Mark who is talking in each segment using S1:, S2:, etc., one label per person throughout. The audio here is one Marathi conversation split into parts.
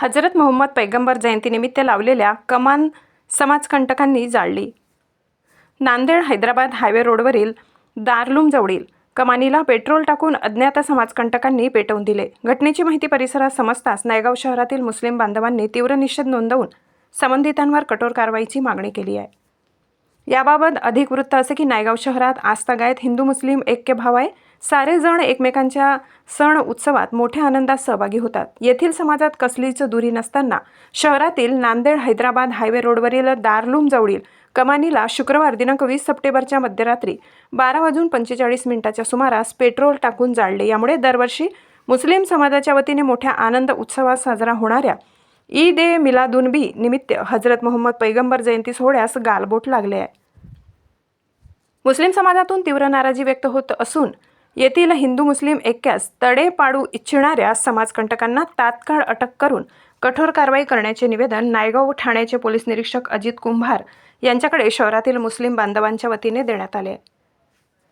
S1: हजरत मोहम्मद पैगंबर जयंतीनिमित्त लावलेल्या कमान समाजकंटकांनी जाळली. नांदेड हैदराबाद हायवे रोडवरील दारलूम जवळील कमानीला पेट्रोल टाकून अज्ञात समाजकंटकांनी पेटवून दिले. घटनेची माहिती परिसरात समजताच नायगाव शहरातील मुस्लिम बांधवांनी तीव्र निषेध नोंदवून संबंधितांवर कठोर कारवाईची मागणी केली आहे. याबाबत अधिक वृत्त असे की नायगाव शहरात आजतागायत हिंदू मुस्लिम ऐक्य भाव आहे. सारे जण एकमेकांच्या सण उत्सवात मोठ्या आनंदात सहभागी होतात. येथील समाजात कसलीच दुरी नसताना शहरातील नांदेड हैदराबाद हायवे रोडवरील दारलूम जवळील कमानीला शुक्रवार दिनांक वीस सप्टेंबरच्या मध्यरात्री बारा वाजून पंचेचाळीस मिनिटाच्या सुमारास पेट्रोल टाकून जाळले. यामुळे दरवर्षी मुस्लिम समाजाच्या वतीने मोठ्या आनंद उत्सवात साजरा होणाऱ्या ईद ए मिलादुनबी निमित्त हजरत मोहम्मद पैगंबर जयंती सोहळ्यास गालबोट लागले आहे. मुस्लिम समाजातून तीव्र नाराजी व्यक्त होत असून येथील हिंदू मुस्लिम ऐक्यास तडे पाडू इच्छिणाऱ्या समाजकंटकांना तात्काळ अटक करून कठोर कारवाई करण्याचे निवेदन नायगाव ठाण्याचे पोलीस निरीक्षक अजित कुंभार यांच्याकडे शहरातील मुस्लिम बांधवांच्या वतीने देण्यात आले.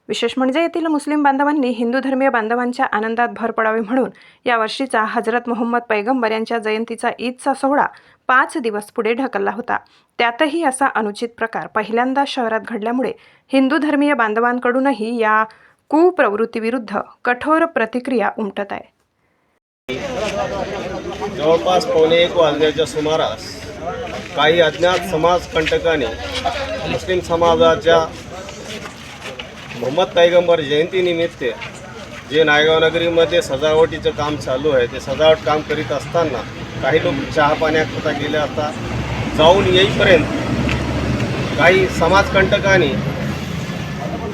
S1: विशेष म्हणजे येथील मुस्लिम बांधवांनी हिंदू धर्मीय बांधवांच्या आनंदात भर पडावी म्हणून यावर्षीचा हजरत मोहम्मद पैगंबर यांच्या जयंतीचा ईदचा सोहळा पाच दिवस पुढे ढकलला होता. त्यातही असा अनुचित प्रकार पहिल्यांदा शहरात घडल्यामुळे हिंदू धर्मीय बांधवांकडूनही या कुप्रवृत्तीविरुद्ध कठोर प्रतिक्रिया उमटत आहे.
S2: जवळपास पावणे एक वाजण्याच्या सुमारास काही अज्ञात समाजकंटकाने मुस्लिम समाजाच्या मोहम्मद पैगंबर जयंतीनिमित्त जे नायगाव नगरीमध्ये सजावटीचं काम चालू आहे ते सजावट काम करीत असताना काही लोक चहा पाण्याकरता गेले असता जाऊन येईपर्यंत काही समाजकंटकांनी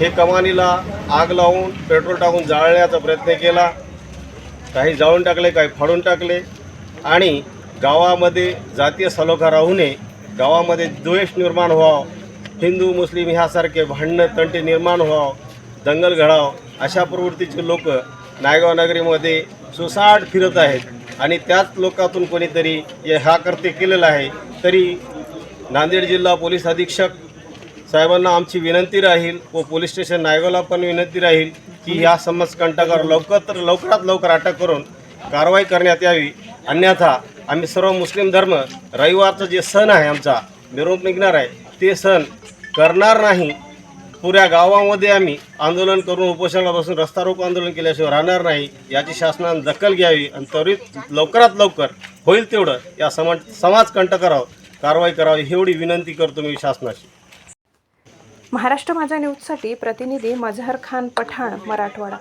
S2: हे कमानीला आग लावून पेट्रोल टाकून जाळण्याचा प्रयत्न केला. काही जाळून टाकले काही फाडून टाकले. आणि गावामध्ये जातीय सलोखा राहू नये गावामध्ये द्वेष निर्माण व्हावं हिंदू मुस्लिम ह्यासारखे भांडणं तंटे निर्माण व्हावं दंगल घडावं अशा प्रवृत्तीचे लोक नायगाव नगरीमध्ये सुसाट फिरत आहेत. आणि त्याच लोकातून कोणीतरी हा कृत्य केलेलं आहे. तरी नांदेड जिल्हा पोलीस अधीक्षक साहेबांना आमची विनंती राहील व पोलीस स्टेशन नायगावला पण विनंती राहील की ह्या समजकंटकावर लवकर लवकरात लवकर अटक करून कारवाई करण्यात यावी. अन्यथा आम्ही सर्व मुस्लिम धर्म रविवारचा जे सण आहे आमचा मिरवणूक निघणार आहे ते सण करणार नाही. पुऱ्या गावामध्ये आम्ही आंदोलन करून उपोषणाला बसून रस्ता रोको आंदोलन केल्याशिवाय राहणार नाही. याची शासनाने दखल घ्यावी आणि त्वरित लवकरात लवकर होईल तेवढं या समाज समाजकंटकावर कारवाई करावी एवढी विनंती करतो मी शासनाशी.
S1: महाराष्ट्र माझा न्यूजसाठी प्रतिनिधी मझहर खान पठाण मराठवाडा.